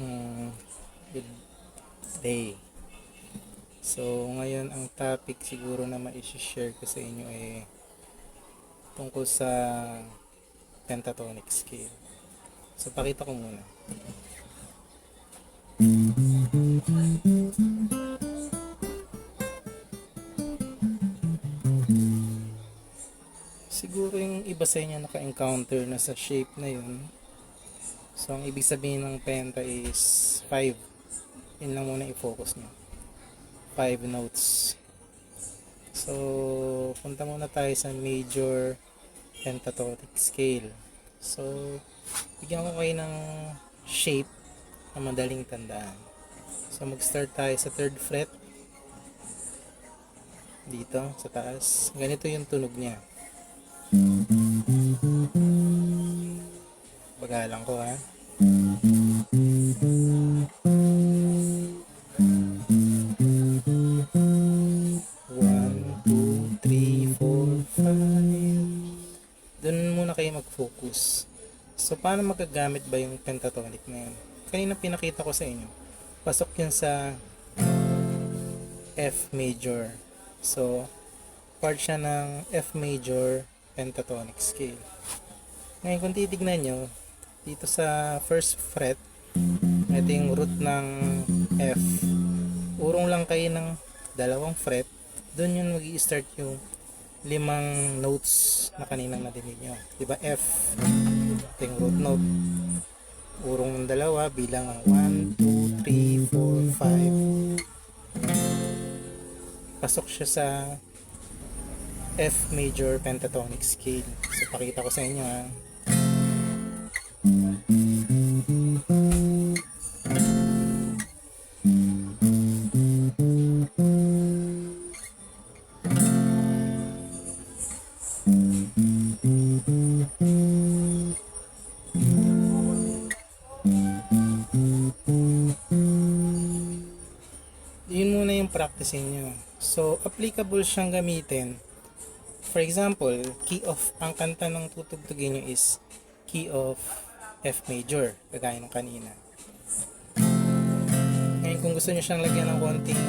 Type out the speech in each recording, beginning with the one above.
Mm, good day. So, ngayon ang topic siguro na ma-share ko sa inyo ay tungkol sa pentatonic scale. So, pakita ko muna. Siguro yung iba sa inyo naka-encounter na sa shape na yun. So, ang ibig sabihin ng penta is 5. Yun lang muna i-focus nyo. 5 notes. So, punta muna tayo sa major pentatonic scale. So, bigyan ko kayo ng shape na madaling tandaan. So, mag-start tayo sa third fret. Dito, sa taas. Ganito yung tunog niya. Bagalan ko ha. One, two, three, four, five. Doon muna kayo mag-focus. So, paano magagamit ba yung pentatonic na yun? Kanina pinakita ko sa inyo. Pasok yun sa F major. So, part siya ng F major pentatonic scale. Ngayon, kung titignan nyo, dito sa first fret, ito yung root ng F. Urong lang kayo ng dalawang fret, doon yun mag start yung limang notes na kaninang nadinig nyo. Diba F? Ito yung root note. Urong ng dalawa, bilang ang 1, 2, 3, 4, 5. Pasok siya sa F major pentatonic scale. So, pakita ko sa inyo ha. Yun muna yung practice nyo. So, applicable siyang gamitin For example, key of ang kanta ng tutugtugin nyo is key of F major, kagaya ng kanina. Ngayon, kung gusto nyo siyang lagyan ng konting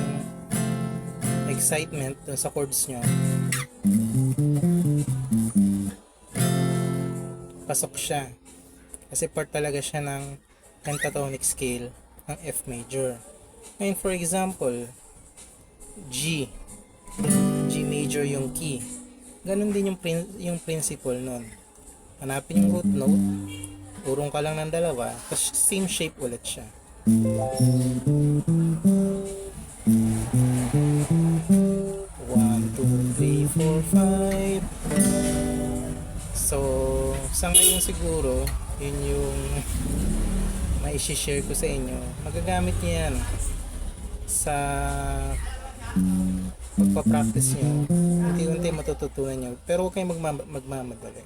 excitement dun sa chords nyo, pasok siya. Kasi part talaga siya ng pentatonic scale ng F major. Ngayon, for example, G. G major yung key ganun din yung, prin- yung principle nun. Hanapin yung root note, urong ka lang ng dalawa, tapos same shape ulit siya. One, two, three, four, five. So, sa ngayon siguro, yun yung mai-share ko sa inyo. Magagamit niyo yan sa pagpa-practice nyo, unti-unti matututunan nyo. Pero huwag kayong magmam- magmamadali.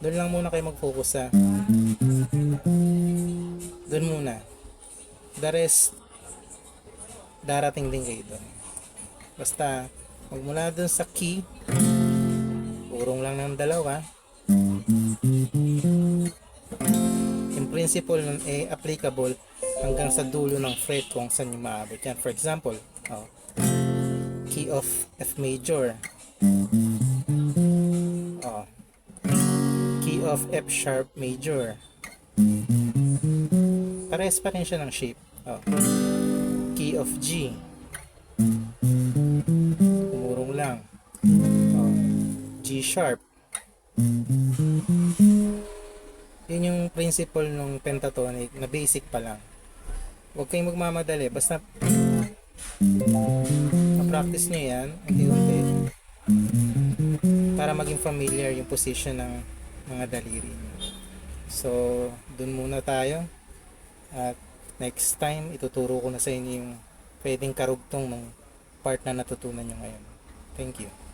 Doon lang muna kayo mag-focus sa doon muna. The rest, darating din kayo doon. Basta, magmula doon sa key, urong lang ng dalawa, principle nun eh applicable hanggang sa dulo ng fret kung saan yung maabot yan. For example, oh, key of F major. Oh. Key of F sharp major. Pares pa rin siya ng shape. Oh. Key of G. Umurong lang. Oh. G sharp. Yun yung principle ng pentatonic na basic pa lang. Huwag kayong magmamadali. Basta practice nyo yan unti-unti para maging familiar yung position ng mga daliri nyo. So, dun muna tayo at next time ituturo ko na sa inyo yung pwedeng karugtong ng part na natutunan nyo ngayon. Thank you.